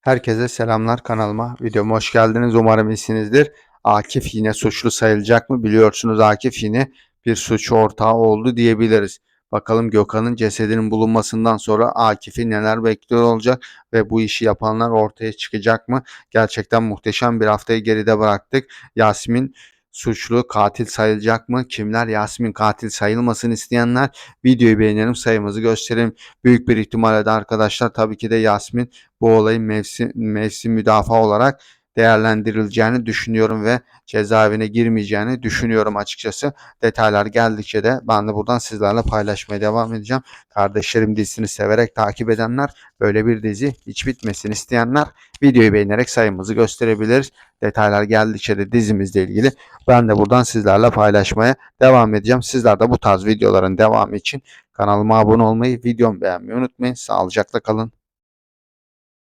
Herkese selamlar kanalıma. Videoma hoş geldiniz. Umarım iyisinizdir. Akif yine suçlu sayılacak mı? Biliyorsunuz Akif yine bir suç ortağı oldu diyebiliriz. Bakalım Gökhan'ın cesedinin bulunmasından sonra Akif'i neler bekliyor olacak ve bu işi yapanlar ortaya çıkacak mı? Gerçekten muhteşem bir haftayı geride bıraktık. Yasmin suçlu katil sayılacak mı? Kimler Yasmin katil sayılmasın isteyenler videoyu beğenelim sayımızı gösterelim. Büyük bir ihtimalle de arkadaşlar tabii ki de Yasmin bu olayın mevsim, mevsim müdafaa olarak değerlendirileceğini düşünüyorum ve cezaevine girmeyeceğini düşünüyorum açıkçası. Detaylar geldikçe de ben de buradan sizlerle paylaşmaya devam edeceğim. Kardeşlerim dizisini severek takip edenler, böyle bir dizi hiç bitmesin isteyenler videoyu beğenerek sayımızı gösterebiliriz. Detaylar geldikçe de dizimizle ilgili ben de buradan sizlerle paylaşmaya devam edeceğim. Sizler de bu tarz videoların devamı için kanalıma abone olmayı, videomu beğenmeyi unutmayın. Sağlıcakla kalın.